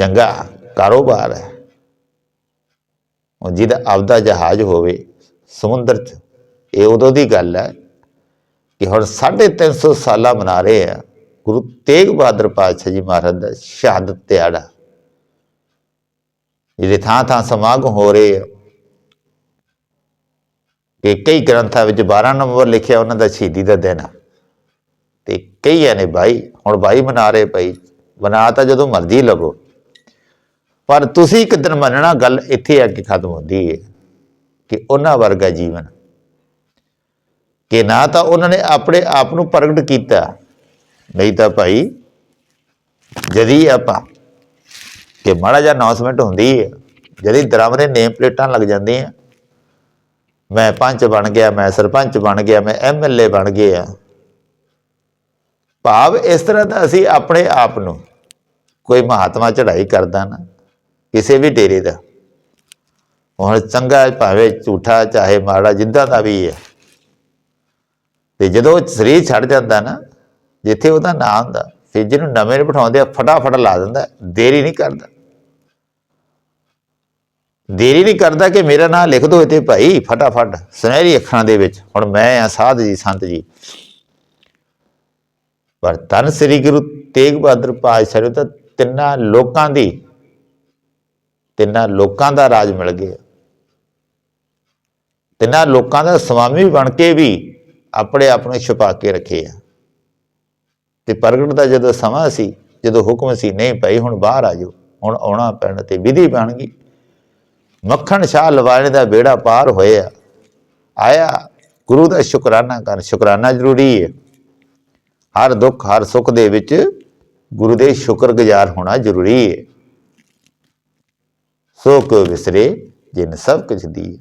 ਚੰਗਾ ਕਾਰੋਬਾਰ ਹੈ। ਉਹ ਜਿਹਦਾ ਆਪਦਾ ਜਹਾਜ਼ ਹੋਵੇ, ਸਮੁੰਦਰ 'ਚ, ਇਹ ਉਦੋਂ ਦੀ ਗੱਲ ਹੈ ਕਿ ਹੁਣ 350 ਸਾਲਾ ਮਨਾ ਰਹੇ ਆ, ਗੁਰੂ ਤੇਗ ਬਹਾਦਰ ਪਾਤਸ਼ਾਹ ਜੀ ਮਹਾਰਾਜ ਦਾ ਸ਼ਹਾਦਤ ਦਿਹਾੜਾ ਜਿਹੜੇ ਥਾਂ ਥਾਂ ਸਮਾਗਮ ਹੋ ਰਹੇ ਆ ਕਿ ਕਈ ਗ੍ਰੰਥਾਂ ਵਿੱਚ 12 ਨੰਬਰ ਲਿਖਿਆ ਉਹਨਾਂ ਦਾ ਸ਼ਹੀਦੀ ਦਾ ਦਿਨ ਆ। ਤੇ ਕਈ ਨੇ ਬਾਈ, ਹੁਣ ਬਾਈ ਮਨਾ ਰਹੇ ਭਾਈ ਬਣਾ ਤਾਂ ਜਦੋਂ ਮਰਜ਼ੀ ਲਵੋ। ਪਰ ਤੁਸੀਂ ਇੱਕ ਦਿਨ ਮੰਨਣਾ, ਗੱਲ ਇੱਥੇ ਆ ਕੇ ਖਤਮ ਹੁੰਦੀ ਹੈ ਕਿ ਉਹਨਾਂ ਵਰਗਾ ਜੀਵਨ। ਕਿ ਨਾ ਤਾਂ ਉਹਨਾਂ ਨੇ ਆਪਣੇ ਆਪ ਨੂੰ ਪ੍ਰਗਟ ਕੀਤਾ, ਨਹੀਂ ਤਾਂ ਭਾਈ, ਜਦੀ ਆਪਾਂ, ਕਿ ਮਾੜਾ ਜਿਹਾ ਅਨਾਉਂਸਮੈਂਟ ਹੁੰਦੀ ਹੈ ਜਦੀ ਦਰਾਮਰੇ ਨੇਮ ਪਲੇਟਾਂ ਲੱਗ ਜਾਂਦੀਆਂ। ਮੈਂ ਪੰਚ ਬਣ ਗਿਆ, ਮੈਂ ਸਰਪੰਚ ਬਣ ਗਿਆ, ਮੈਂ ਐਮਐਲਏ ਬਣ ਗਿਆ। ਭਾਵ ਇਸ ਤਰ੍ਹਾਂ ਦਾ ਅਸੀਂ ਆਪਣੇ ਆਪ ਨੂੰ ਕੋਈ ਮਹਾਤਮਾ ਚੜ੍ਹਾਈ ਕਰਦਾ ਨਾ। ਕਿਸੇ ਵੀ ਡੇਰੇ ਦਾ। ਹੁਣ ਚੰਗਾ ਭਾਵੇਂ ਝੂਠਾ ਚਾਹੇ ਮਾੜਾ, ਜਿੱਦਾਂ ਦਾ ਵੀ ਹੈ। ਤੇ ਜਦੋਂ ਸਰੀਰ ਛੱਡ ਜਾਂਦਾ ਨਾ, ਜਿੱਥੇ ਉਹਦਾ ਨਾਂ ਹੁੰਦਾ, ਫਿਰ ਜਿਹਨੂੰ ਨਵੇਂ ਨੂੰ ਬਿਠਾਉਂਦੇ ਆ, ਫਟਾਫਟ ਲਾ ਦਿੰਦਾ, ਦੇਰੀ ਨਹੀਂ ਕਰਦਾ। ਦੇਰੀ ਨਹੀਂ ਕਰਦਾ ਕਿ ਮੇਰਾ ਨਾਂ ਲਿਖ ਦੋ ਇੱਥੇ ਭਾਈ, ਫਟਾਫਟ। ਸੁਨਹਿਰੀ ਅੱਖਾਂ ਦੇ ਵਿੱਚ, ਹੁਣ ਮੈਂ ਆ ਸਾਧ ਜੀ, ਸੰਤ ਜੀ। ਪਰ ਤਨ ਸ੍ਰੀ ਗੁਰੂ ਤੇਗ ਬਹਾਦਰ ਪਾਤਸ਼ਾਹ ਨੂੰ ਤਾਂ ਤਿੰਨਾਂ ਲੋਕਾਂ ਦੀ ਤਿੰਨਾਂ ਲੋਕਾਂ ਦਾ ਰਾਜ ਮਿਲ ਗਿਆ। ਤਿੰਨਾਂ ਲੋਕਾਂ ਦਾ ਸਵਾਮੀ ਬਣ ਕੇ ਵੀ ਆਪਣੇ ਆਪ ਨੂੰ ਛੁਪਾ ਕੇ ਰੱਖੇ ਆ। ਤੇ ਪ੍ਰਗਟ ਦਾ ਜਦੋਂ ਸਮਾਂ ਸੀ, ਜਦੋਂ ਹੁਕਮ ਸੀ, ਨਹੀਂ ਭਾਈ, ਹੁਣ ਬਾਹਰ ਆ ਜਾਓ, ਹੁਣ ਆਉਣਾ ਪੈਣਾ ਤੇ ਵਿਧੀ ਬਣ ਗਈ। ਮੱਖਣ ਸ਼ਾਹ ਲਵਾਣੇ ਦਾ ਬੇੜਾ ਪਾਰ ਹੋਇਆ। ਆਇਆ, ਗੁਰੂ ਦਾ ਸ਼ੁਕਰਾਨਾ ਕਰ ਸ਼ੁਕਰਾਨਾ ਜ਼ਰੂਰੀ ਹੈ ਹਰ ਦੁੱਖ, ਹਰ ਸੁੱਖ ਦੇ ਵਿੱਚ ਗੁਰੂ ਦੇ ਸ਼ੁਕਰਗੁਜ਼ਾਰ ਹੋਣਾ ਜ਼ਰੂਰੀ ਹੈ ਸੋ ਕੋ ਵਿਸਰੇ ਜਿਨ ਸਭ ਕੁਝ ਦੀ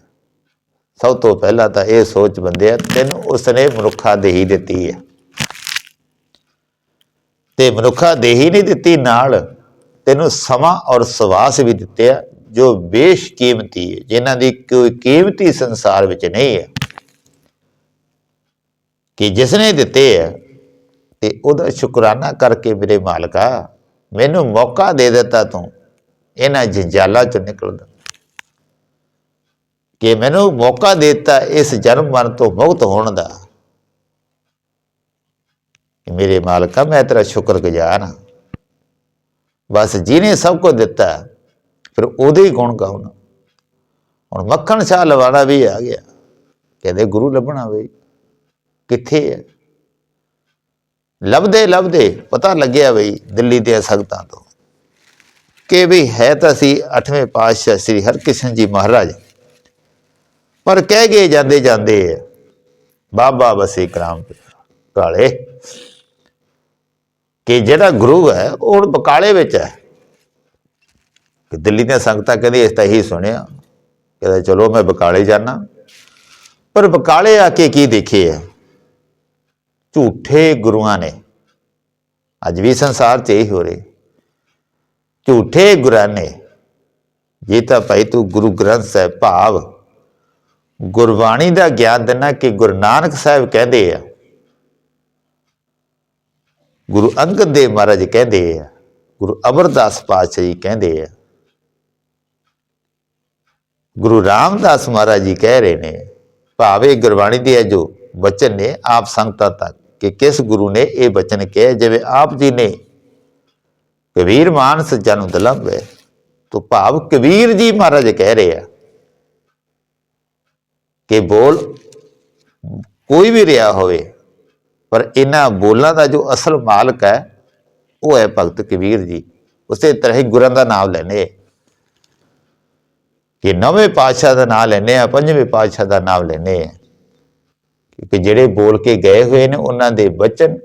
ਸਭ ਤੋਂ ਪਹਿਲਾਂ ਤਾਂ ਇਹ ਸੋਚ ਬੰਦਿਆ ਤੈਨੂੰ ਉਸਨੇ ਮਨੁੱਖਾ ਦੇਹੀ ਦਿੱਤੀ ਹੈ ਤੇ ਮਨੁੱਖਾ ਦੇਹੀ ਨਹੀਂ ਦਿੱਤੀ, ਨਾਲ ਤੈਨੂੰ ਸਮਾਂ ਔਰ ਸਵਾਸ ਵੀ ਦਿੱਤੇ ਆ, ਜੋ ਬੇਸ਼ ਕੀਮਤੀ ਹੈ, ਜਿਨ੍ਹਾਂ ਦੀ ਕੋਈ ਕੀਮਤੀ ਸੰਸਾਰ ਵਿੱਚ ਨਹੀਂ ਹੈ। ਕਿ ਜਿਸ ਨੇ ਦਿੱਤੇ ਹੈ ਤੇ ਉਹਦਾ ਸ਼ੁਕਰਾਨਾ ਕਰਕੇ ਮੇਰੇ ਮਾਲਕਾ, ਮੈਨੂੰ ਮੌਕਾ ਦੇ ਦਿੱਤਾ ਤੂੰ। ਇਹਨਾਂ ਜੰਜਾਲਾਂ ਚੋਂ ਨਿਕਲਦਾ ਕਿ ਮੈਨੂੰ ਮੌਕਾ ਦਿੱਤਾ ਇਸ ਜਨਮ ਮਰਨ ਤੋਂ ਮੁਕਤ ਹੋਣ ਦਾ। ਕਿ ਮੇਰੇ ਮਾਲਕਾ ਮੈਂ ਤੇਰਾ ਸ਼ੁਕਰਗੁਜ਼ਾਰ ਹਾਂ। ਬਸ ਜਿਹਨੇ ਸਭ ਕੁਝ ਦਿੱਤਾ, ਫਿਰ ਉਹਦੇ ਹੀ ਗੁਣ ਗਾਉਣਾ। ਹੁਣ ਮੱਖਣ ਸ਼ਾਹ ਲਵਾੜਾ ਵੀ ਆ ਗਿਆ। ਕਹਿੰਦੇ ਗੁਰੂ ਲੱਭਣਾ ਬਈ, ਕਿੱਥੇ ਹੈ ਲੱਭਦੇ ਲੱਭਦੇ ਪਤਾ ਲੱਗਿਆ ਬਈ ਦਿੱਲੀ ਦੇ ਸੰਗਤਾਂ ਤੋਂ। ਕਿ ਵੀ ਹੈ ਤਾਂ ਸੀ 8ਵੇਂ ਪਾਤਸ਼ਾਹ ਸ੍ਰੀ ਹਰਕ੍ਰਿਸ਼ਨ ਜੀ ਮਹਾਰਾਜ। ਪਰ ਕਹਿ ਗਏ ਜਾਂਦੇ ਜਾਂਦੇ ਬਾਬਾ ਬਸੇ ਕਰਾਮ ਕਾਲੇ ਕਿ ਜਿਹੜਾ ਗੁਰੂ ਹੈ, ਉਹ ਹੁਣ ਬਕਾਲੇ ਵਿੱਚ ਹੈ। ਕਿ ਦਿੱਲੀ ਦੀਆਂ ਸੰਗਤਾਂ ਕਹਿੰਦੇ ਇਸ ਤਾਂ ਹੀ ਸੁਣਿਆ। ਕਹਿੰਦਾ, ਚਲੋ ਮੈਂ ਬਕਾਲੇ ਜਾਣਾ ਪਰ ਬਕਾਲੇ ਆ ਕੇ ਕੀ ਦੇਖੇ ਹੈ? ਝੂਠੇ ਗੁਰੂਆਂ ਨੇ। ਅੱਜ ਵੀ ਸੰਸਾਰ 'ਚ ਇਹ ਹੋ ਰਿਹਾ। ਝੂਠੇ ਗੁਰਾਂ ਨੇ ਜੇ ਤਾਂ ਭਾਈ ਤੂੰ ਗੁਰੂ ਗ੍ਰੰਥ ਸਾਹਿਬ ਭਾਵ, ਗੁਰਬਾਣੀ ਦਾ ਗਿਆਨ ਦੇਣਾ ਕਿ ਗੁਰੂ ਨਾਨਕ ਸਾਹਿਬ ਕਹਿੰਦੇ ਆ। ਗੁਰੂ ਅੰਗਦ ਦੇਵ ਮਹਾਰਾਜ ਕਹਿੰਦੇ ਆ, ਗੁਰੂ ਅਮਰਦਾਸ ਪਾਤਸ਼ਾਹ ਜੀ ਕਹਿੰਦੇ ਆ। ਗੁਰੂ ਰਾਮਦਾਸ ਮਹਾਰਾਜ ਜੀ ਕਹਿ ਰਹੇ ਨੇ, ਭਾਵੇਂ ਗੁਰਬਾਣੀ ਦੇ ਇਹ ਜੋ ਬਚਨ ਨੇ ਆਪ ਸੰਗਤਾਂ ਤੱਕ ਕਿ ਕਿਸ ਗੁਰੂ ਨੇ ਇਹ ਬਚਨ ਕਹੇ ਜਿਵੇਂ ਆਪ ਜੀ ਨੇ ਕਬੀਰ ਮਾਨ ਸੱਜਾਂ ਨੂੰ ਜਨਮ ਹੈ ਤੋ ਭਾਵ ਕਬੀਰ ਜੀ ਮਹਾਰਾਜ ਕਹਿ ਰਹੇ ਆ ਕਿ ਬੋਲ ਕੋਈ ਵੀ ਰਿਹਾ ਹੋਵੇ, ਪਰ ਇਹਨਾਂ ਬੋਲਾਂ ਦਾ ਜੋ ਅਸਲ ਮਾਲਕ ਹੈ, ਉਹ ਹੈ ਭਗਤ ਕਬੀਰ ਜੀ। ਉਸੇ ਤਰ੍ਹਾਂ ਹੀ ਗੁਰਾਂ ਦਾ ਨਾਮ ਲੈਣੇ ਕਿ ਨਵੇਂ ਪਾਤਸ਼ਾਹ ਦਾ ਨਾਮ ਲੈਣੇ ਆ, ਪੰਜਵੇਂ ਪਾਤਸ਼ਾਹ ਦਾ ਨਾਮ ਲੈਣੇ ਆ। ਕਿ ਜਿਹੜੇ ਬੋਲ ਕੇ ਗਏ ਹੋਏ ਨੇ, ਉਹਨਾਂ ਦੇ ਬਚਨ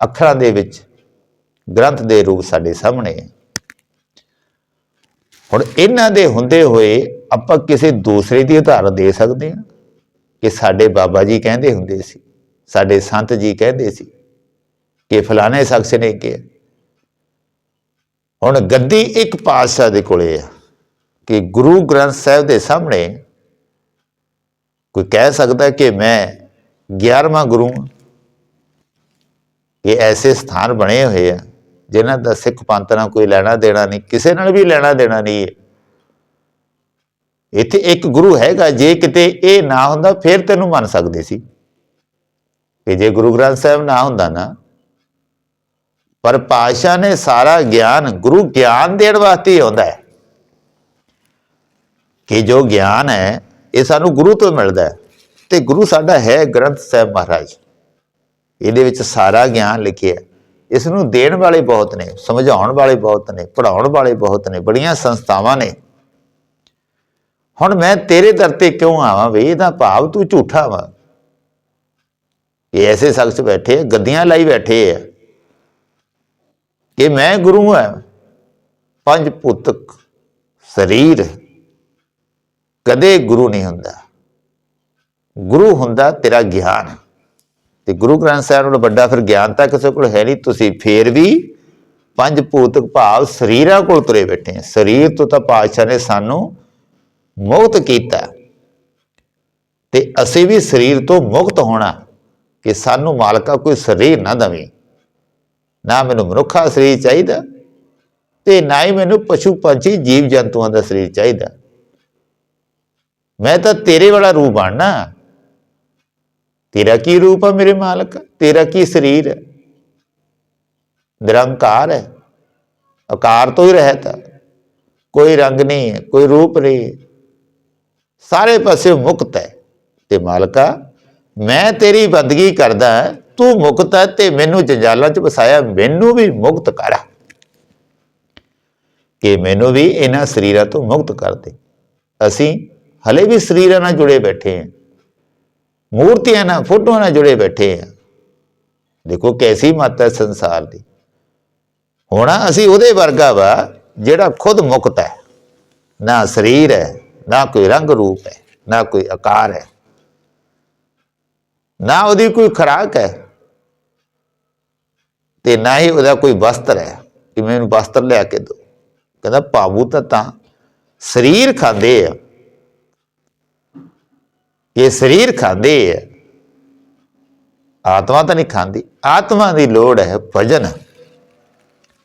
ਅੱਖਰਾਂ ਦੇ ਵਿੱਚ ਗ੍ਰੰਥ ਦੇ ਰੂਪ ਸਾਡੇ ਸਾਹਮਣੇ ਹੈ। ਹੁਣ ਇਹਨਾਂ ਦੇ ਹੁੰਦੇ ਹੋਏ ਆਪਾਂ ਕਿਸੇ ਦੂਸਰੇ ਦੀ ਉਦਾਹਰਨ ਦੇ ਸਕਦੇ ਹਾਂ। ਕਿ ਸਾਡੇ ਬਾਬਾ ਜੀ ਕਹਿੰਦੇ ਹੁੰਦੇ ਸੀ, ਸਾਡੇ ਸੰਤ ਜੀ ਕਹਿੰਦੇ ਸੀ ਕਿ ਫਲਾਣੇ ਸ਼ਖਸ ਨੇ ਕਿਹਾ, ਹੁਣ ਗੱਦੀ ਇੱਕ ਪਾਤਸ਼ਾਹ ਦੇ ਕੋਲੇ ਆ ਕਿ ਗੁਰੂ ਗ੍ਰੰਥ ਸਾਹਿਬ ਦੇ ਸਾਹਮਣੇ ਕੋਈ ਕਹਿ ਸਕਦਾ ਕਿ ਮੈਂ 11ਵਾਂ ਗੁਰੂ ਹਾਂ। ਇਹ ਐਸੇ ਸਥਾਨ ਬਣੇ ਹੋਏ ਆ ਜਿਨ੍ਹਾਂ ਦਾ ਸਿੱਖ ਪੰਥ ਨਾਲ ਕੋਈ ਲੈਣਾ ਦੇਣਾ ਨਹੀਂ, ਕਿਸੇ ਨਾਲ ਵੀ ਲੈਣਾ ਦੇਣਾ ਨਹੀਂ ਹੈ। ਇੱਥੇ ਇੱਕ ਗੁਰੂ ਹੈਗਾ, ਜੇ ਕਿਤੇ ਇਹ ਨਾ ਹੁੰਦਾ, ਫਿਰ ਤੈਨੂੰ ਮੰਨ ਸਕਦੇ ਸੀ। ਕਿ ਜੇ ਗੁਰੂ ਗ੍ਰੰਥ ਸਾਹਿਬ ਨਾ ਹੁੰਦਾ ਨਾ, ਪਰ ਪਾਸ਼ਾ ਨੇ ਸਾਰਾ ਗਿਆਨ ਗੁਰੂ ਗਿਆਨ ਦੇਣ ਵਾਸਤੇ ਹੀ ਆਉਂਦਾ ਹੈ। ਕਿ ਜੋ ਗਿਆਨ ਹੈ, ਇਹ ਸਾਨੂੰ ਗੁਰੂ ਤੋਂ ਮਿਲਦਾ ਹੈ। ਤੇ ਗੁਰੂ ਸਾਡਾ ਹੈ ਗ੍ਰੰਥ ਸਾਹਿਬ ਮਹਾਰਾਜ। ਇਹਦੇ ਵਿੱਚ ਸਾਰਾ ਗਿਆਨ ਲਿਖਿਆ ਇਸ ਨੂੰ ਦੇਣ ਵਾਲੇ ਬਹੁਤ ਨੇ, ਸਮਝਾਉਣ ਵਾਲੇ ਬਹੁਤ ਨੇ ਪੜਾਉਣ ਵਾਲੇ ਬਹੁਤ ਨੇ, ਬੜੀਆਂ ਸੰਸਥਾਵਾਂ ਨੇ। ਹੁਣ ਮੈਂ ਤੇਰੇ ਦਰ ਤੇ ਕਿਉਂ ਆਵਾਂ ਵੀ ਇਹਦਾ ਭਾਵ ਤੂੰ ਝੂਠਾ ਵਾ। ਇਹ ਐਸੇ ਸ਼ਖਸ ਬੈਠੇ ਗੱਦੀਆਂ ਲਾਈ ਬੈਠੇ ਆ। ਕਿ ਮੈਂ ਗੁਰੂ ਹਾਂ ਪੰਜ ਭੂਤਕ ਸਰੀਰ। ਕਦੇ ਗੁਰੂ ਨਹੀਂ ਹੁੰਦਾ। ਗੁਰੂ ਹੁੰਦਾ ਤੇਰਾ ਗਿਆਨ। ਤੇ ਗੁਰੂ ਗ੍ਰੰਥ ਸਾਹਿਬ ਨਾਲੋਂ ਵੱਡਾ ਫਿਰ ਗਿਆਨ ਤਾਂ ਕਿਸੇ ਕੋਲ ਹੈ ਨਹੀਂ, ਤੁਸੀਂ ਫੇਰ ਵੀ ਪੰਜ ਭੂਤਕ ਭਾਵ ਸਰੀਰਾਂ ਕੋਲ ਤੁਰੇ ਬੈਠੇ ਆ। ਸਰੀਰ ਤੋਂ ਤਾਂ ਪਾਤਸ਼ਾਹ ਨੇ ਸਾਨੂੰ ਮੁਕਤ ਕੀਤਾ। ਤੇ ਅਸੀਂ ਵੀ ਸਰੀਰ ਤੋਂ ਮੁਕਤ ਹੋਣਾ ਕਿ ਸਾਨੂੰ ਮਾਲਕਾ ਕੋਈ ਸਰੀਰ ਨਾ ਦਵੇ। ਨਾ ਮੈਨੂੰ ਮਨੁੱਖਾ ਸਰੀਰ ਚਾਹੀਦਾ ਤੇ ਨਾ ਹੀ ਮੈਨੂੰ ਪਸ਼ੂ ਪੰਛੀ ਜੀਵ ਜੰਤੂਆਂ ਦਾ ਸਰੀਰ ਚਾਹੀਦਾ। ਮੈਂ ਤਾਂ ਤੇਰੇ ਵਾਲਾ ਰੂਪ ਬਣਨਾ। ਤੇਰਾ ਕੀ ਰੂਪ ਹੈ ਮੇਰੇ ਮਾਲਕ? ਤੇਰਾ ਕੀ ਸਰੀਰ ਹੈ ਨਿਰੰਕਾਰ ਹੈ। ਆਕਾਰ ਤੋਂ ਹੀ ਰਹਿਤਾ ਕੋਈ ਰੰਗ ਨਹੀਂ ਹੈ, ਕੋਈ ਰੂਪ ਨਹੀਂ ਹੈ। ਸਾਰੇ ਪਾਸੇ ਮੁਕਤ ਹੈ। ਤੇ ਮਾਲਕਾ, ਮੈਂ ਤੇਰੀ ਬੰਦਗੀ ਕਰਦਾ ਤੂੰ ਮੁਕਤ ਹੈ ਤੇ ਮੈਨੂੰ ਜੰਜਾਲਾਂ 'ਚ ਵਸਾਇਆ। ਮੈਨੂੰ ਵੀ ਮੁਕਤ ਕਰ। ਕਿ ਮੈਨੂੰ ਵੀ ਇਹਨਾਂ ਸਰੀਰਾਂ ਤੋਂ ਮੁਕਤ ਕਰ ਦੇ। ਅਸੀਂ ਹਲੇ ਵੀ ਸਰੀਰਾਂ ਨਾਲ ਜੁੜੇ ਬੈਠੇ ਹਾਂ। ਮੂਰਤੀਆਂ ਨਾਲ, ਫੋਟੋਆਂ ਨਾਲ ਜੁੜੇ ਬੈਠੇ ਹਾਂ ਦੇਖੋ ਕੈਸੀ ਮਤ ਹੈ ਸੰਸਾਰ ਦੀ। ਹੋਣਾ ਅਸੀਂ ਉਹਦੇ ਵਰਗਾ ਵਾ ਜਿਹੜਾ ਖੁਦ ਮੁਕਤ ਹੈ। ਨਾ ਸਰੀਰ ਹੈ, ਨਾ ਕੋਈ ਰੰਗ ਰੂਪ ਹੈ, ਨਾ ਕੋਈ ਆਕਾਰ ਹੈ। ਨਾ ਉਹਦੀ ਕੋਈ ਖਰਾਕ ਹੈ ਤੇ ਨਾ ਹੀ ਉਹਦਾ ਕੋਈ ਵਸਤਰ ਹੈ ਕਿ ਮੈਨੂੰ ਵਸਤਰ ਲਿਆ ਕੇ ਦੋ ਕਹਿੰਦਾ ਭਾਵੂ ਤਾਂ ਸਰੀਰ ਖਾਂਦੇ ਆ। ਇਹ ਸਰੀਰ ਖਾਂਦੇ ਹੈ। ਆਤਮਾ ਤਾਂ ਨਹੀਂ ਖਾਂਦੀ। ਆਤਮਾ ਦੀ ਲੋੜ ਹੈ ਭਜਨ।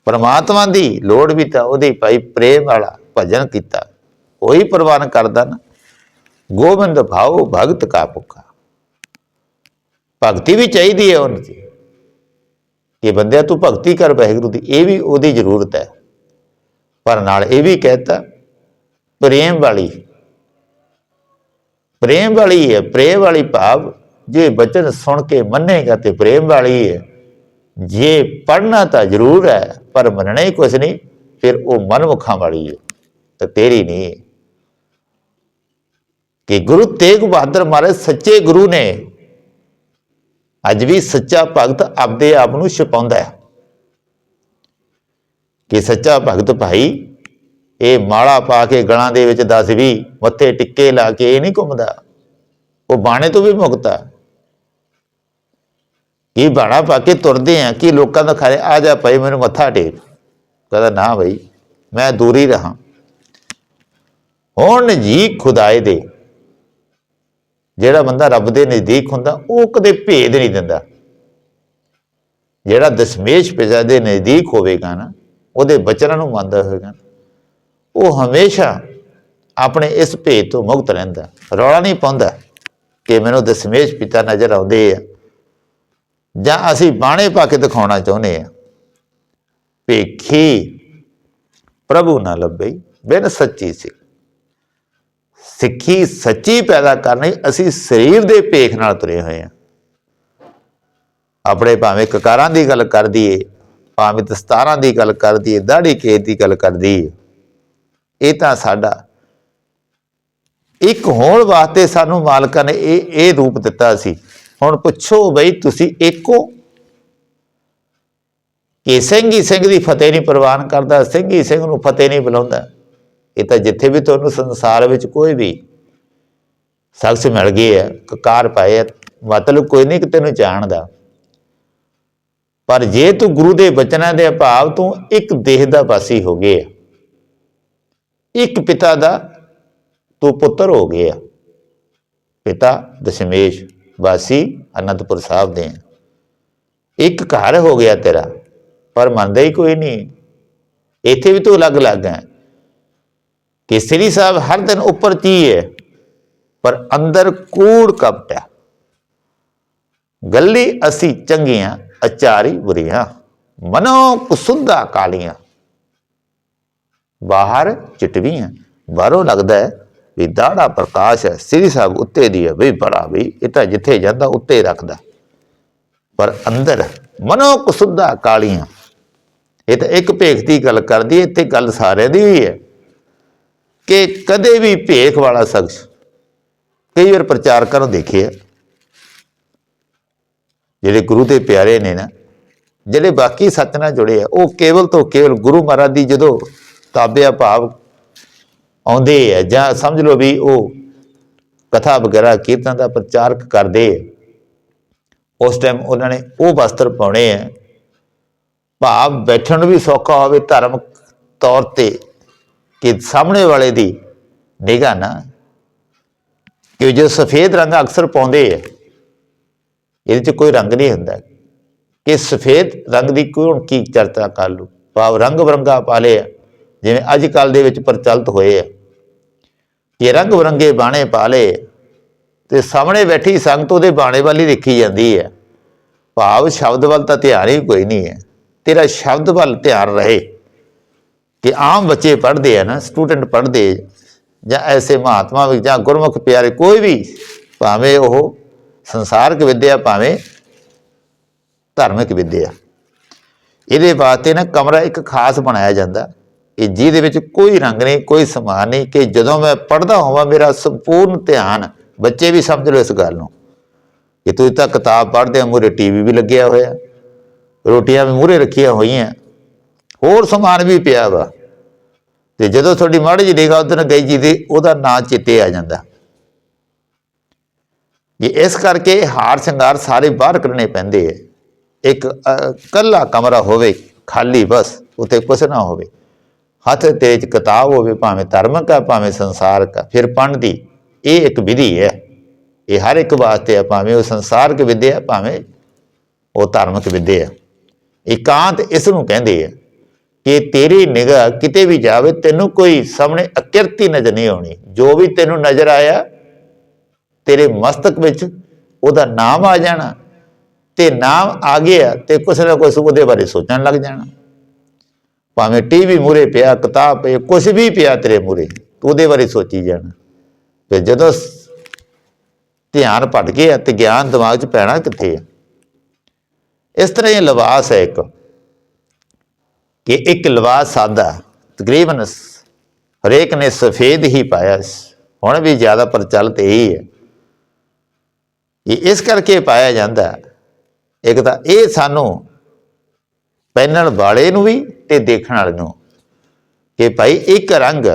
ਪਰਮਾਤਮਾ ਦੀ ਲੋੜ ਵੀ ਤਾਂ ਉਹਦੀ ਭਾਈ ਪ੍ਰੇਮ ਵਾਲਾ ਭਜਨ ਕੀਤਾ। ਉਹੀ ਪ੍ਰਵਾਨ ਕਰਦਾ ਨਾ। ਗੋਬਿੰਦ ਭਾਉ ਭਗਤ ਕਾ ਭੁੱਖਾ। ਭਗਤੀ ਵੀ ਚਾਹੀਦੀ ਹੈ ਉਹਨਾਂ ਦੀ ਕਿ ਬੰਦਿਆ ਤੂੰ ਭਗਤੀ ਕਰ ਵਾਹਿਗੁਰੂ ਦੀ, ਇਹ ਵੀ ਉਹਦੀ ਜ਼ਰੂਰਤ ਹੈ। ਪਰ ਨਾਲ ਇਹ ਵੀ ਕਹਿਤਾ, ਪ੍ਰੇਮ ਵਾਲੀ ਪ੍ਰੇਮ ਵਾਲੀ ਹੈ, ਪ੍ਰੇਮ ਵਾਲੀ ਭਾਵ ਜੇ ਬਚਨ ਸੁਣ ਕੇ ਮੰਨੇਗਾ ਤੇ ਪ੍ਰੇਮ ਵਾਲੀ ਹੈ। ਜੇ ਪੜਨਾ ਤਾਂ ਜ਼ਰੂਰ ਹੈ, ਪਰ ਮੰਨਣਾ ਹੀ ਕੁਛ ਨਹੀਂ, ਫਿਰ ਉਹ ਮਨਮੁਖਾਂ ਵਾਲੀ ਹੈ, ਤੇ ਤੇਰੀ ਨਹੀਂ ਹੈ। ਕਿ ਗੁਰੂ ਤੇਗ ਬਹਾਦਰ ਮਹਾਰਾਜ ਸੱਚੇ ਗੁਰੂ ਨੇ, ਅੱਜ ਵੀ ਸੱਚਾ ਭਗਤ ਆਪਦੇ ਆਪ ਨੂੰ ਛਪਾਉਂਦਾ ਹੈ। ਕਿ ਸੱਚਾ ਭਗਤ ਭਾਈ ਇਹ ਮਾਲਾ ਪਾ ਕੇ ਗਲਾਂ ਦੇ ਵਿੱਚ 10 ਵੀ ਮੱਥੇ ਟਿੱਕੇ ਲਾ ਕੇ ਇਹ ਨਹੀਂ ਘੁੰਮਦਾ। ਉਹ ਬਾਣੇ ਤੋਂ ਵੀ ਮੁਕਤਾ ਆ। ਇਹ ਬਾਣਾ ਪਾ ਕੇ ਤੁਰਦੇ ਆ ਕਿ ਲੋਕਾਂ ਦਾ ਖਾਰੇ ਆ ਜਾ ਭਾਈ, ਮੈਨੂੰ ਮੱਥਾ ਟੇਕ। ਕਹਿੰਦਾ, ਨਾ ਭਾਈ, ਮੈਂ ਦੂਰੀ ਰਹਾ। ਹੁਣ ਜੀ ਖੁਦਾਏ ਦੇ। ਜਿਹੜਾ ਬੰਦਾ ਰੱਬ ਦੇ ਨਜ਼ਦੀਕ ਹੁੰਦਾ, ਉਹ ਕਦੇ ਭੇਦ ਨਹੀਂ ਦਿੰਦਾ। ਜਿਹੜਾ ਦਸ਼ਮੇਸ਼ ਪਿਤਾ ਦੇ ਨਜ਼ਦੀਕ ਹੋਵੇਗਾ ਨਾ, ਉਹਦੇ ਬਚਨਾਂ ਨੂੰ ਮੰਨਦਾ ਹੋਵੇਗਾ। ਉਹ ਹਮੇਸ਼ਾ ਆਪਣੇ ਇਸ ਭੇਦ ਤੋਂ ਮੁਕਤ ਰਹਿੰਦਾ ਰੌਲਾ ਨਹੀਂ ਪਾਉਂਦਾ ਕਿ ਮੈਨੂੰ ਦਸ਼ਮੇਸ਼ ਪਿਤਾ ਨਜ਼ਰ ਆਉਂਦੇ ਆ ਜਾਂ ਅਸੀਂ ਬਾਣੇ ਪਾ ਕੇ ਦਿਖਾਉਣਾ ਚਾਹੁੰਦੇ ਆ ਭੇਖੀ ਪ੍ਰਭੂ ਨਾ ਲੱਭੇ ਬਿਨ ਸੱਚੀ ਸਿੱਖ। ਸਿੱਖੀ ਸੱਚੀ ਪੈਦਾ ਕਰਨੀ ਅਸੀਂ ਸਰੀਰ ਦੇ ਭੇਖ ਨਾਲ ਤੁਰੇ ਹੋਏ ਆ। ਆਪਣੇ ਭਾਵੇਂ ਕਕਾਰਾਂ ਦੀ ਗੱਲ ਕਰ ਦਈਏ, ਭਾਵੇਂ ਦਸਤਾਰਾਂ ਦੀ ਗੱਲ ਕਰ ਦਈਏ ਦਾੜੀ ਕੇਤ ਦੀ ਗੱਲ ਕਰ ਦਈਏ ਇਹ ਤਾਂ ਸਾਡਾ। ਇੱਕ ਹੋਣ ਵਾਸਤੇ ਸਾਨੂੰ ਮਾਲਕਾਂ ਨੇ ਇਹ ਇਹ ਰੂਪ ਦਿੱਤਾ ਸੀ। ਹੁਣ ਪੁੱਛੋ ਬਈ ਤੁਸੀਂ ਇੱਕੋ? ਕਿ ਸਿੰਘ ਸਿੰਘ ਦੀ ਫਤਿਹ ਨਹੀਂ ਪ੍ਰਵਾਨ ਕਰਦਾ ਸਿੰਘ ਸਿੰਘ ਨੂੰ ਫਤਿਹ ਨਹੀਂ ਬੁਲਾਉਂਦਾ। ਇਹ ਤਾਂ ਜਿੱਥੇ ਵੀ ਤੁਹਾਨੂੰ ਸੰਸਾਰ ਵਿੱਚ ਕੋਈ ਵੀ ਸ਼ਖਸ ਮਿਲ ਗਏ ਆ ਕਕਾਰ ਪਾਏ ਆ, ਮਤਲਬ ਕੋਈ ਨਹੀਂ ਕਿ ਤੈਨੂੰ ਜਾਣਦਾ। ਪਰ ਜੇ ਤੂੰ ਗੁਰੂ ਦੇ ਬਚਨਾਂ ਦੇ ਅਭਾਵ ਤੋਂ ਇੱਕ ਦੇਹ ਦਾ ਵਾਸੀ ਹੋ ਗਿਆ ਇੱਕ ਪਿਤਾ ਦਾ ਤੂੰ ਪੁੱਤਰ ਹੋ ਗਏ ਆ। ਪਿਤਾ ਦਸ਼ਮੇਸ਼ ਵਾਸੀ ਅਨੰਦਪੁਰ ਸਾਹਿਬ ਦੇ ਇੱਕ ਘਰ ਹੋ ਗਿਆ ਤੇਰਾ, ਪਰ ਮੰਨਦਾ ਹੀ ਕੋਈ ਨਹੀਂ। ਇੱਥੇ ਵੀ ਤੂੰ ਅਲੱਗ ਅਲੱਗ ਹੈ ਕਿ ਸ੍ਰੀ ਸਾਹਿਬ ਹਰ ਦਿਨ ਉੱਪਰ ਚੀ ਹੈ, ਪਰ ਅੰਦਰ ਕੂੜ ਕਪਟ ਹੈ ਗੱਲੀ ਅਸੀਂ ਚੰਗੀਆਂ, ਅਚਾਰੀ ਬੁਰੀਆਂ, ਮਨੋ ਕੁਸੁੰਦਾ ਕਾਲੀਆਂ। ਬਾਹਰ ਚਿਟਵੀਆਂ ਬਾਹਰੋਂ ਲੱਗਦਾ ਹੈ ਵੀ ਦਾੜਾ ਪ੍ਰਕਾਸ਼ ਹੈ। ਸ੍ਰੀ ਸਾਹਿਬ ਉੱਤੇ ਦੀ ਹੈ ਵੀ ਬੜਾ ਵੀ, ਇਹ ਤਾਂ ਜਿੱਥੇ ਜਾਂਦਾ ਉੱਤੇ ਰੱਖਦਾ। ਪਰ ਅੰਦਰ ਮਨੋ ਕੁਸੁੰਦਾ ਕਾਲੀਆਂ। ਇਹ ਤਾਂ ਇੱਕ ਭੇਖ ਦੀ ਗੱਲ ਕਰਦੀ ਹੈ, ਇੱਥੇ ਗੱਲ ਸਾਰਿਆਂ ਦੀ ਵੀ ਹੈ ਕਿ ਕਦੇ ਵੀ ਭੇਖ ਵਾਲਾ ਸ਼ਖਸ ਕਈ ਵਾਰ ਪ੍ਰਚਾਰਕਾਂ ਨੂੰ ਦੇਖਿਆ ਜਿਹੜੇ ਗੁਰੂ ਦੇ ਪਿਆਰੇ ਨੇ ਨਾ, ਜਿਹੜੇ ਬਾਕੀ ਸੱਚ ਨਾਲ ਜੁੜੇ ਆ, ਉਹ ਕੇਵਲ ਤੋਂ ਕੇਵਲ ਗੁਰੂ ਮਹਾਰਾਜ ਦੀ ਜਦੋਂ ਤਾਬਿਆ ਭਾਵ ਆਉਂਦੇ ਆ, ਜਾਂ ਸਮਝ ਲਓ ਵੀ ਉਹ ਕਥਾ ਵਗੈਰਾ ਕੀਰਤਨ ਦਾ ਪ੍ਰਚਾਰ ਕਰਦੇ ਆ। ਉਸ ਟਾਈਮ ਉਹਨਾਂ ਨੇ ਉਹ ਵਸਤਰ ਪਾਉਣੇ ਆ। ਭਾਵ ਬੈਠਣ ਨੂੰ ਵੀ ਸੌਖਾ ਹੋਵੇ ਧਰਮ ਤੌਰ ਤੇ ਕਿ ਸਾਹਮਣੇ ਵਾਲੇ ਦੀ ਨਿਗਾਹ ਨਾ ਕਿ ਜੋ ਸਫੇਦ ਰੰਗ ਅਕਸਰ ਪਾਉਂਦੇ ਆ, ਇਹਦੇ 'ਚ ਕੋਈ ਰੰਗ ਨਹੀਂ ਹੁੰਦਾ। ਕਿ ਸਫੇਦ ਰੰਗ ਦੀ ਕੋਈ ਹੁਣ ਕੀ ਚਰਚਾ ਕਰ ਲੂ ਭਾਵ ਰੰਗ ਬਰੰਗਾ ਪਾ ਲਿਆ ਜਿਵੇਂ ਅੱਜ ਕੱਲ ਦੇ ਵਿੱਚ ਪ੍ਰਚਲਿਤ ਹੋਏ ਆ। ਕਿ ਰੰਗ ਬਰੰਗੇ ਬਾਣੇ ਪਾ ਲਏ ਤੇ ਸਾਹਮਣੇ ਬੈਠੀ ਸੰਗਤ ਉਹਦੇ ਬਾਣੇ ਵੱਲ ਹੀ ਦੇਖੀ ਜਾਂਦੀ ਹੈ। ਭਾਵ ਸ਼ਬਦ ਵੱਲ ਤਾਂ ਧਿਆਨ ਹੀ ਕੋਈ ਨਹੀਂ ਹੈ। ਤੇਰਾ ਸ਼ਬਦ ਵੱਲ ਧਿਆਨ ਰਹੇ। ਕਿ ਆਮ ਬੱਚੇ ਪੜ੍ਹਦੇ ਆ ਨਾ, ਸਟੂਡੈਂਟ ਪੜ੍ਹਦੇ ਜਾਂ ਐਸੇ ਮਹਾਤਮਾ ਵੀ ਜਾਂ ਗੁਰਮੁਖ ਪਿਆਰੇ ਕੋਈ ਵੀ, ਭਾਵੇਂ ਉਹ ਸੰਸਾਰਕ ਵਿਦਿਆ, ਭਾਵੇਂ ਧਾਰਮਿਕ ਵਿਦਿਆ। ਇਹਦੇ ਵਾਸਤੇ ਨਾ ਕਮਰਾ ਇੱਕ ਖਾਸ ਬਣਾਇਆ ਜਾਂਦਾ। ਕਿ ਜਿਹਦੇ ਵਿੱਚ ਕੋਈ ਰੰਗ ਨਹੀਂ ਕੋਈ ਸਮਾਨ ਨਹੀਂ ਕਿ ਜਦੋਂ ਮੈਂ ਪੜ੍ਹਦਾ ਹੋਵਾਂ ਮੇਰਾ ਸੰਪੂਰਨ ਧਿਆਨ ਬੱਚੇ ਵੀ ਸਮਝ ਲਓ ਇਸ ਗੱਲ ਨੂੰ। ਕਿ ਤੁਸੀਂ ਤਾਂ ਕਿਤਾਬ ਪੜ੍ਹਦੇ ਹੋ ਮੂਰੇ ਟੀਵੀ ਵੀ ਲੱਗਿਆ ਹੋਇਆ ਰੋਟੀਆਂ ਵੀ ਮੂਰੇ ਰੱਖੀਆਂ ਹੋਈਆਂ ਹੋਰ ਸਮਾਨ ਵੀ ਪਿਆ ਵਾ। ਤੇ ਜਦੋਂ ਤੁਹਾਡੀ ਮਾੜੀ ਜਿਹੀ ਨਿਗਾਹ ਉਧਰ ਗਈ ਜੀ ਦੀ ਉਹਦਾ ਨਾਂ ਚਿੱਤੇ ਆ ਜਾਂਦਾ। ਇਹ ਇਸ ਕਰਕੇ ਹਾਰ ਸ਼ਿੰਗਾਰ ਸਾਰੇ ਬਾਹਰ ਕਰਨੇ ਪੈਂਦੇ ਐ ਇੱਕ ਅ, ਕੱਲਾ ਕਮਰਾ ਹੋਵੇ ਖਾਲੀ ਬਸ ਉਤੇ ਕੁਛ ਨਾ ਹੋਵੇ। ਹੱਥ ਤੇ ਇੱਕ ਕਿਤਾਬ ਹੋਵੇ, ਭਾਵੇਂ ਧਾਰਮਿਕ ਆ, ਭਾਵੇਂ ਸੰਸਾਰਕ ਆ, ਫਿਰ ਪੜ੍ਹਨ ਦੀ ਇਹ ਇੱਕ ਵਿਧੀ ਹੈ। ਇਹ ਹਰ ਇੱਕ ਵਾਸਤੇ ਆ, ਭਾਵੇਂ ਉਹ ਸੰਸਾਰਕ ਵਿਦਿਆ ਭਾਵੇਂ ਉਹ ਧਾਰਮਿਕ ਵਿਦਿਆ ਹੈ ਇਕਾਂਤ ਇਸ ਨੂੰ ਕਹਿੰਦੇ ਆ ਕਿ ਤੇਰੀ ਨਿਗਾਹ ਕਿਤੇ ਵੀ ਜਾਵੇ, ਤੈਨੂੰ ਕੋਈ ਸਾਹਮਣੇ ਅਕਿਰਤੀ ਨਜ਼ਰ ਨਹੀਂ ਆਉਣੀ। ਜੋ ਵੀ ਤੈਨੂੰ ਨਜ਼ਰ ਆਇਆ, ਤੇਰੇ ਮਸਤਕ ਵਿੱਚ ਉਹਦਾ ਨਾਮ ਆ ਜਾਣਾ ਤੇ ਨਾਮ ਆ ਗਿਆ ਤੇ ਕੁਛ ਨਾ ਕੁਛ ਉਹਦੇ ਬਾਰੇ ਸੋਚਣ ਲੱਗ ਜਾਣਾ। ਭਾਵੇਂ ਟੀਵੀ ਮੂਰੇ ਪਿਆ, ਕਿਤਾਬ ਪਿਆ, ਕੁਛ ਵੀ ਪਿਆ ਤੇਰੇ ਮੂਰੇ ਉਹਦੇ ਬਾਰੇ ਸੋਚੀ ਜਾਣਾ। ਤੇ ਜਦੋਂ ਧਿਆਨ ਭਟ ਗਿਆ ਤੇ ਗਿਆਨ ਦਿਮਾਗ 'ਚ ਪੈਣਾ ਕਿੱਥੇ ਆ? ਇਸ ਤਰ੍ਹਾਂ ਇਹ ਲਿਬਾਸ ਹੈ ਇੱਕ, ਕਿ ਇੱਕ ਲਿਬਾਸ ਸਾਦਾ ਤਕਰੀਬਨ ਹਰੇਕ ਨੇ ਸਫੇਦ ਹੀ ਪਾਇਆ ਹੁਣ ਵੀ ਜ਼ਿਆਦਾ ਪ੍ਰਚਲਿਤ ਇਹੀ ਹੈ। ਇਹ ਇਸ ਕਰਕੇ ਪਾਇਆ ਜਾਂਦਾ ਇੱਕ ਤਾਂ ਇਹ ਸਾਨੂੰ ਪਹਿਨਣ ਵਾਲੇ ਨੂੰ ਵੀ ਤੇ ਦੇਖਣ ਵਾਲੇ ਨੂੰ। ਕਿ ਭਾਈ ਇੱਕ ਰੰਗ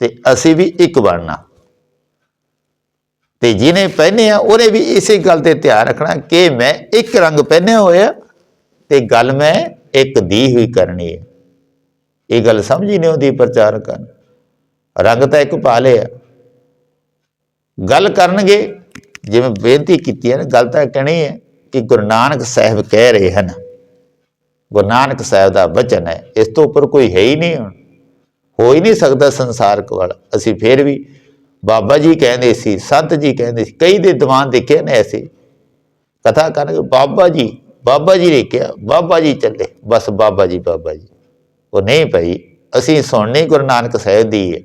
ਤੇ ਅਸੀਂ ਵੀ ਇੱਕ ਬਣਨਾ। ਤੇ ਜਿਹਨੇ ਪਹਿਨੇ ਆ, ਉਹਨੇ ਵੀ ਇਸੇ ਗੱਲ ਤੇ ਧਿਆਨ ਰੱਖਣਾ ਕਿ ਮੈਂ ਇੱਕ ਰੰਗ ਪਹਿਨਿਆ ਹੋਇਆ ਤੇ ਗੱਲ ਮੈਂ ਇੱਕ ਦੀ ਹੋਈ ਕਰਨੀ ਹੈ। ਇਹ ਗੱਲ ਸਮਝ ਹੀ ਨਹੀਂ ਆਉਂਦੀ ਪ੍ਰਚਾਰਕਾਂ ਰੰਗ ਤਾਂ ਇੱਕ ਪਾ ਲਿਆ। ਗੱਲ ਕਰਨਗੇ, ਜਿਵੇਂ ਬੇਨਤੀ ਕੀਤੀ ਹੈ ਨਾ, ਗੱਲ ਤਾਂ ਕਹਿਣੀ ਹੈ ਕਿ ਗੁਰੂ ਨਾਨਕ ਸਾਹਿਬ ਕਹਿ ਰਹੇ ਹਨ ਗੁਰੂ ਨਾਨਕ ਸਾਹਿਬ ਦਾ ਵਚਨ ਹੈ, ਇਸ ਤੋਂ ਉੱਪਰ ਕੋਈ ਹੈ ਹੀ ਨਹੀਂ ਹੁਣ। ਹੋ ਹੀ ਨਹੀਂ ਸਕਦਾ ਸੰਸਾਰ ਕੋਲ। ਅਸੀਂ ਫੇਰ ਵੀ ਬਾਬਾ ਜੀ ਕਹਿੰਦੇ ਸੀ, ਸੰਤ ਜੀ ਕਹਿੰਦੇ ਸੀ, ਕਈ ਦੇ ਦੀਵਾਨ ਦੇਖੇ ਨੇ ਐਸੇ। ਕਥਾ ਕਰਨਗੇ ਬਾਬਾ ਜੀ ਬਾਬਾ ਜੀ ਨੇ ਕਿਹਾ, ਬਾਬਾ ਜੀ ਚੱਲੇ, ਬਸ ਬਾਬਾ ਜੀ ਬਾਬਾ ਜੀ। ਉਹ ਨਹੀਂ ਭਾਈ, ਅਸੀਂ ਸੁਣਨੀ ਗੁਰੂ ਨਾਨਕ ਸਾਹਿਬ ਦੀ ਹੈ।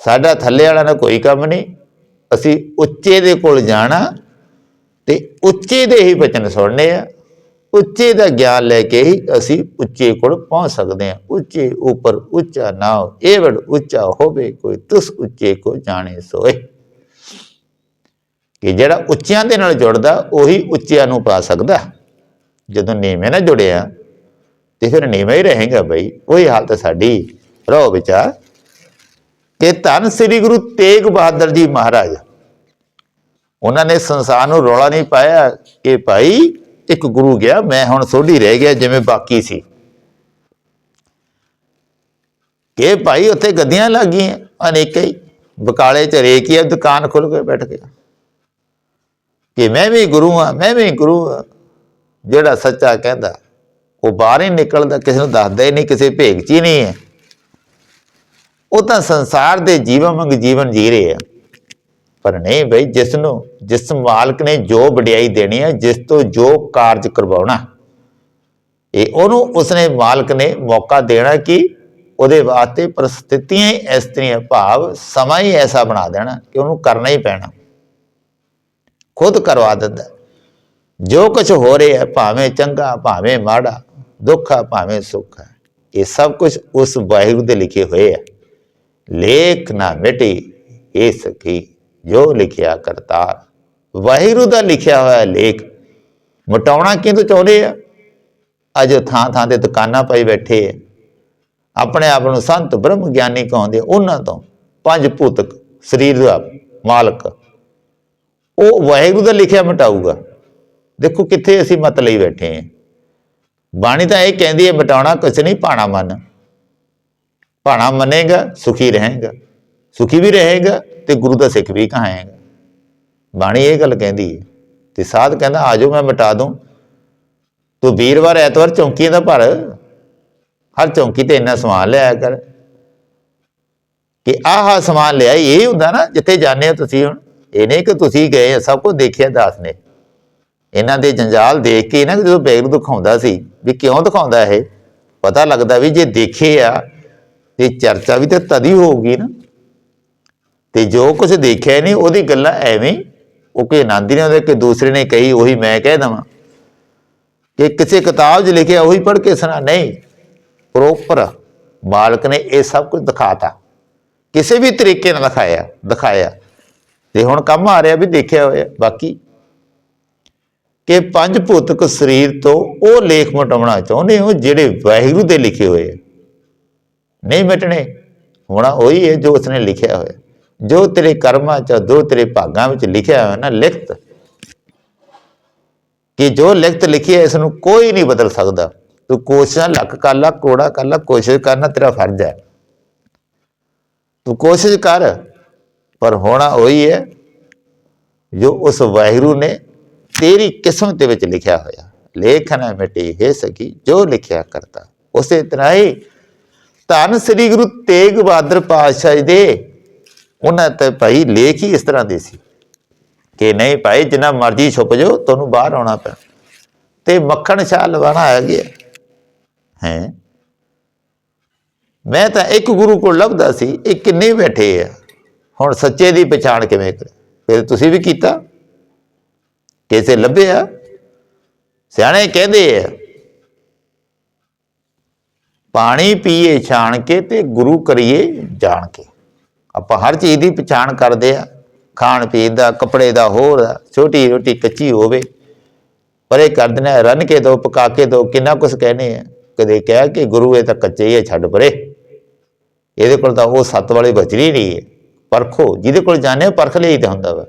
ਸਾਡਾ ਥੱਲੇ ਵਾਲਾ ਨਾਲ ਕੋਈ ਕੰਮ ਨਹੀਂ। ਅਸੀਂ ਉੱਚੇ ਦੇ ਕੋਲ ਜਾਣਾ ਤੇ ਉੱਚੇ ਦੇ ਹੀ ਬਚਨ ਸੁਣਨੇ ਆ। ਉੱਚੇ ਦਾ ਗਿਆਨ ਲੈ ਕੇ ਹੀ ਅਸੀਂ ਉੱਚੇ ਕੋਲ ਪਹੁੰਚ ਸਕਦੇ ਹਾਂ। ਉੱਚੇ ਉੱਪਰ ਉੱਚਾ ਨਾਉ ਇਹ ਉੱਚਾ ਹੋਵੇ ਕੋਈ, ਤੁਸ ਉੱਚੇ ਕੋ ਜਾਣੇ ਸੋਏ। ਕਿ ਜਿਹੜਾ ਉੱਚਿਆਂ ਦੇ ਨਾਲ ਜੁੜਦਾ, ਉਹੀ ਉੱਚਿਆਂ ਨੂੰ ਪਾ ਸਕਦਾ। ਜਦੋਂ ਨੀਵੇਂ ਨਾਲ ਜੁੜਿਆ, ਤੇ ਫਿਰ ਨੀਵੇਂ ਹੀ ਰਹੇਗਾ ਬਈ, ਉਹੀ ਹਾਲਤ ਸਾਡੀ। ਰੋ ਵਿਚਾਰ। ਕਿ ਧੰਨ ਸ੍ਰੀ ਗੁਰੂ ਤੇਗ ਬਹਾਦਰ ਜੀ ਮਹਾਰਾਜ, ਉਹਨਾਂ ਨੇ ਸੰਸਾਰ ਨੂੰ ਰੌਲਾ ਨਹੀਂ ਪਾਇਆ ਕਿ ਭਾਈ ਇੱਕ ਗੁਰੂ ਗਿਆ ਮੈਂ ਹੁਣ ਸੋਢੀ ਰਹਿ ਗਿਆ ਜਿਵੇਂ ਬਾਕੀ ਸੀ। ਕਿ ਭਾਈ ਉੱਥੇ ਗੱਦੀਆਂ ਲੱਗ ਗਈਆਂ ਅਨੇਕਾਂ ਹੀ। ਬਕਾਲੇ ਚ ਰੇਕ ਆ, ਦੁਕਾਨ ਖੁੱਲ ਕੇ ਬੈਠ ਗਿਆ। ਕਿ ਮੈਂ ਵੀ ਗੁਰੂ ਹਾਂ ਮੈਂ ਵੀ ਗੁਰੂ ਹਾਂ। ਜਿਹੜਾ ਸੱਚਾ ਕਹਿੰਦਾ ਉਹ ਬਾਹਰ ਹੀ ਨਿਕਲਦਾ ਕਿਸੇ ਨੂੰ ਦੱਸਦਾ ਹੀ ਨਹੀਂ ਕਿਸੇ ਭੇਗ 'ਚ ਹੀ ਨਹੀਂ ਹੈ। ਉਹ ਤਾਂ ਸੰਸਾਰ ਦੇ ਜੀਵਨ ਵਾਂਗ ਜੀਵਨ ਜੀ ਰਹੇ ਆ। ਪਰ ਨਹੀਂ ਬਈ ਜਿਸ ਨੂੰ ਜਿਸ ਮਾਲਕ ਨੇ ਜੋ ਵਡਿਆਈ ਦੇਣੀ ਹੈ, ਜਿਸ ਤੋਂ ਜੋ ਕਾਰਜ ਕਰਵਾਉਣਾ। ਇਹ ਉਹਨੂੰ ਉਸਨੇ ਮਾਲਕ ਨੇ ਮੌਕਾ ਦੇਣਾ ਕਿ ਉਹਦੇ ਵਾਸਤੇ ਪ੍ਰਸਥਿਤੀਆਂ ਹੀ ਇਸ ਤਰ੍ਹਾਂ ਭਾਵ ਸਮਾਂ ਹੀ ਐਸਾ ਬਣਾ ਦੇਣਾ ਕਿ ਉਹਨੂੰ ਕਰਨਾ ਹੀ ਪੈਣਾ। ਖੁਦ ਕਰਵਾ ਦਿੰਦਾ। ਜੋ ਕੁਝ ਹੋ ਰਿਹਾ ਹੈ, ਭਾਵੇਂ ਚੰਗਾ, ਭਾਵੇਂ ਮਾੜਾ, ਦੁੱਖ ਆ ਭਾਵੇਂ ਸੁੱਖ ਹੈ, ਇਹ ਸਭ ਕੁਝ ਉਸ ਵਾਹਿਗੁਰੂ ਦੇ ਲਿਖੇ ਹੋਏ ਹੈ। ਲੇਖ ਨਾ ਮਿਟੀ, ਇਹ ਸਕੀ ਜੋ ਲਿਖਿਆ ਕਰਤਾਰ। ਵਾਹਿਗੁਰੂ ਦਾ ਲਿਖਿਆ ਹੋਇਆ ਲੇਖ ਮਟਾਉਣਾ ਕਿਹਨੂੰ ਚਾਹੁੰਦੇ ਆ? ਅੱਜ ਥਾਂ ਥਾਂ ਤੇ ਦੁਕਾਨਾਂ ਪਾਈ ਬੈਠੇ ਆ। ਆਪਣੇ ਆਪ ਨੂੰ ਸੰਤ ਬ੍ਰਹਮ ਗਿਆਨੀ ਕਹਾਉਂਦੇ ਉਹਨਾਂ ਤੋਂ ਪੰਜ ਭੂਤਕ, ਸਰੀਰ ਦਾ ਮਾਲਕ। ਉਹ ਵਾਹਿਗੁਰੂ ਦਾ ਲਿਖਿਆ ਮਟਾਊਗਾ। ਦੇਖੋ ਕਿੱਥੇ ਅਸੀਂ ਮਤ ਲਈ ਬੈਠੇ ਹਾਂ ਬਾਣੀ ਤਾਂ ਇਹ ਕਹਿੰਦੀ ਹੈ, ਮਟਾਉਣਾ ਕੁਛ ਨਹੀਂ, ਭਾਣਾ ਮਨ। ਭਾਣਾ ਮੰਨੇਗਾ, ਸੁਖੀ ਰਹੇਗਾ। ਸੁਖੀ ਵੀ ਰਹੇਗਾ ਤੇ ਗੁਰੂ ਦਾ ਸਿੱਖ ਵੀ ਕਹਾਏਗਾ। ਬਾਣੀ ਇਹ ਗੱਲ ਕਹਿੰਦੀ ਹੈ ਤੇ ਸਾਧ ਕਹਿੰਦਾ, ਆਜੋ ਮੈਂ ਮਿਟਾ ਦੂੰ। ਤੂੰ ਵੀਰਵਾਰ, ਐਤਵਾਰ ਚੌਂਕੀਆਂ ਦਾ ਭਰ। ਹਰ ਚੌਂਕੀ ਤੇ ਇੰਨਾ ਸਮਾਨ ਲਿਆਇਆ ਕਰ। ਕਿ ਆਹ ਸਮਾਨ ਲਿਆ, ਇਹ ਹੁੰਦਾ ਨਾ, ਜਿੱਥੇ ਜਾਂਦੇ ਹੋ ਤੁਸੀਂ ਹੁਣ। ਇਹ ਨਹੀਂ ਕਿ ਤੁਸੀਂ ਗਏ ਸਭ ਕੁਝ ਦੇਖਿਆ ਦਾਸ ਨੇ। ਇਹਨਾਂ ਦੇ ਜੰਜਾਲ ਦੇਖ ਕੇ ਨਾ ਜਦੋਂ ਬੈਗ ਨੂੰ ਦਿਖਾਉਂਦਾ ਸੀ ਵੀ ਕਿਉਂ ਦਿਖਾਉਂਦਾ ਇਹ, ਪਤਾ ਲੱਗਦਾ ਵੀ ਜੇ ਦੇਖੇ ਆ, ਤੇ ਚਰਚਾ ਵੀ ਤੇ ਤਦੀ ਹੋਊਗੀ ਨਾ। ਤੇ ਜੋ ਕੁਝ ਦੇਖਿਆ ਨਹੀਂ, ਉਹਦੀ ਗੱਲਾਂ ਐਵੇਂ ਉਹ ਕੋਈ ਆਨੰਦ ਨਹੀਂ ਆਉਂਦਾ ਕਿ ਦੂਸਰੇ ਨੇ ਕਹੀ, ਉਹੀ ਮੈਂ ਕਹਿ ਦਵਾਂ। ਕਿ ਕਿਸੇ ਕਿਤਾਬ 'ਚ ਲਿਖਿਆ, ਉਹੀ ਪੜ੍ਹ ਕੇ ਸੁਣਾ। ਨਹੀਂ ਪ੍ਰੋਪਰ ਮਾਲਕ ਨੇ ਇਹ ਸਭ ਕੁਝ ਦਿਖਾਤਾ। ਕਿਸੇ ਵੀ ਤਰੀਕੇ ਨਾਲ ਦਿਖਾਇਆ ਦਿਖਾਇਆ। ਤੇ ਹੁਣ ਕੰਮ ਆ ਰਿਹਾ ਵੀ ਦੇਖਿਆ ਹੋਇਆ। ਬਾਕੀ ਕਿ ਪੰਜ ਭੂਤਕ ਸਰੀਰ ਤੋਂ ਉਹ ਲੇਖ ਮਟਾਉਣਾ ਚਾਹੁੰਦੇ ਹੋ, ਜਿਹੜੇ ਵਾਹਿਗੁਰੂ ਦੇ ਲਿਖੇ ਹੋਏ ਆ। ਨਹੀਂ ਮਿਟਣੇ। ਹੋਣਾ ਉਹੀ ਹੈ ਜੋ ਉਸਨੇ ਲਿਖਿਆ ਹੋਇਆ। ਜੋ ਤੇਰੇ ਕਰਮਾਂ ਚ, ਜੋ ਤੇਰੇ ਭਾਗਾਂ ਵਿੱਚ ਲਿਖਿਆ ਹੋਇਆ ਨਾ ਲਿਖਤ, ਕਿ ਜੋ ਲਿਖਤ ਲਿਖੀ ਹੈ, ਇਸ ਨੂੰ ਕੋਈ ਨਹੀਂ ਬਦਲ ਸਕਦਾ। ਤੂੰ ਕੋਸ਼ਿਸ਼ਾਂ ਲੱਕ ਕਰ ਲਾ ਕੋੜਾ ਕਰ ਕੋਸ਼ਿਸ਼ ਕਰਨਾ ਤੇਰਾ ਫਰਜ਼ ਹੈ। ਤੂੰ ਕੋਸ਼ਿਸ਼ ਕਰ, ਪਰ ਹੋਣਾ ਉਹੀ ਹੈ, ਜੋ ਉਸ ਵਾਹਿਗੁਰੂ ਨੇ ਤੇਰੀ ਕਿਸਮਤ ਦੇ ਵਿੱਚ ਲਿਖਿਆ ਹੋਇਆ। ਲੇਖ ਨਾ ਮਿਟੇ, ਹੈ ਸਕੀ ਜੋ ਲਿਖਿਆ ਕਰਤਾ। ਉਸੇ ਤਰ੍ਹਾਂ ਹੀ ਧੰਨ ਸ੍ਰੀ ਗੁਰੂ ਤੇਗ ਬਹਾਦਰ ਪਾਤਸ਼ਾਹ ਜੀ ਦੇ ਉਹਨਾਂ ਤੇ ਭਾਈ ਲੇਖ ਹੀ ਇਸ ਤਰ੍ਹਾਂ ਦੀ ਸੀ ਕਿ ਨਹੀਂ ਭਾਈ, ਜਿੰਨਾ ਮਰਜ਼ੀ ਛੁਪ ਜਾਓ, ਤੁਹਾਨੂੰ ਬਾਹਰ ਆਉਣਾ ਪੈਣਾ। ਤੇ ਮੱਖਣ ਸ਼ਾਹ ਲਵਾਣਾ ਆ ਗਿਆ। ਹੈ? ਮੈਂ ਤਾਂ ਇੱਕ ਗੁਰੂ ਕੋਲ ਲੱਭਦਾ ਸੀ, ਇਹ ਕਿੰਨੇ ਬੈਠੇ ਆ। ਹੁਣ ਸੱਚੇ ਦੀ ਪਛਾਣ ਕਿਵੇਂ ਕਰੇ? ਫਿਰ ਤੁਸੀਂ ਵੀ ਕੀਤਾ। ਕਿਸੇ ਲੱਭਿਆ? ਸਿਆਣੇ ਕਹਿੰਦੇ ਆ, ਪਾਣੀ ਪੀਏ, ਛਾਣ ਕੇ ਤੇ ਗੁਰੂ ਕਰੀਏ, ਜਾਣ ਕੇ। ਆਪਾਂ ਹਰ ਚੀਜ਼ ਦੀ ਪਛਾਣ ਕਰਦੇ ਆ। ਖਾਣ ਪੀਣ ਦਾ ਕੱਪੜੇ ਦਾ ਹੋਰ ਆ, ਛੋਟੀ ਰੋਟੀ ਕੱਚੀ ਹੋਵੇ। ਪਰ ਇਹ ਕਰਦੇ ਨੇ ਰੰਨ ਕੇ ਦੋ ਪਕਾ ਕੇ ਦੋ ਕਿੰਨਾ ਕੁਛ ਕਹਿੰਦੇ ਆ। ਕਦੇ ਕਹਿ ਕਿ ਗੁਰੂ ਇਹ ਤਾਂ ਕੱਚੇ ਹੀ ਆ ਛੱਡ ਪਰੇ। ਇਹਦੇ ਕੋਲ ਤਾਂ ਉਹ ਸੱਤ ਵਾਲੇ ਬਚਰੀ ਨਹੀਂ ਹੈ। ਪਰਖੋ ਜਿਹਦੇ ਕੋਲ ਜਾਣੇ ਪਰਖ ਲਈ ਤਾਂ ਹੁੰਦਾ ਵਾ।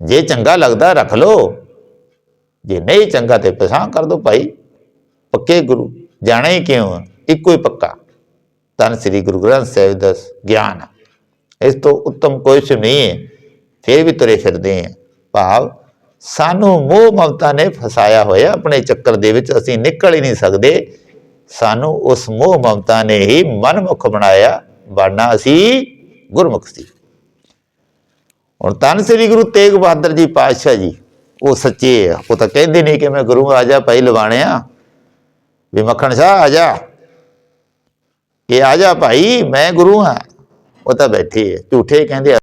ਜੇ ਚੰਗਾ ਲੱਗਦਾ ਰੱਖ ਲੋ ਜੇ ਨਹੀਂ ਚੰਗਾ ਤੇ ਪਛਾਣ ਕਰ ਦੋ ਭਾਈ। ਪੱਕੇ ਗੁਰੂ ਜਾਣਾ ਹੀ ਕਿਉਂ ਆ? ਇੱਕੋ ਹੀ ਪੱਕਾ। ਤਨ ਸ੍ਰੀ ਗੁਰੂ ਗ੍ਰੰਥ ਸਾਹਿਬ ਦਾ ਗਿਆਨ ਇਸ ਤੋਂ ਉੱਤਮ ਕੋਈ ਨਹੀਂ ਹੈ, ਫਿਰ ਵੀ ਤੁਰੇ ਫਿਰਦੇ ਆ ਭਾਵ ਸਾਨੂੰ ਮੋਹ ਮਮਤਾ ਨੇ ਫਸਾਇਆ ਹੋਇਆ, ਆਪਣੇ ਚੱਕਰ ਦੇ ਵਿੱਚ ਅਸੀਂ ਨਿਕਲ ਹੀ ਨਹੀਂ ਸਕਦੇ। ਸਾਨੂੰ ਉਸ ਮੋਹ ਮਮਤਾ ਨੇ ਹੀ ਮਨਮੁਖ ਬਣਾਇਆ, ਬਣਨਾ ਅਸੀਂ ਗੁਰਮੁਖ ਸੀ। ਹੁਣ ਤਨ ਸ੍ਰੀ ਗੁਰੂ ਤੇਗ ਬਹਾਦਰ ਜੀ ਪਾਤਸ਼ਾਹ ਜੀ, ਉਹ ਸੱਚੇ ਆ। ਉਹ ਤਾਂ ਕਹਿੰਦੇ ਨਹੀਂ ਕਿ ਮੈਂ ਗੁਰੂ ਆ ਜਾ ਭਾਈ ਲਵਾਣਿਆ। ਵੀ ਮੱਖਣ ਸ਼ਾਹ ਆ ਜਾ। ਇਹ ਆ ਜਾ ਭਾਈ ਮੈਂ ਗੁਰੂ ਹਾਂ। ਉਹ ਤਾਂ ਬੈਠੇ ਆ ਝੂਠੇ ਕਹਿੰਦੇ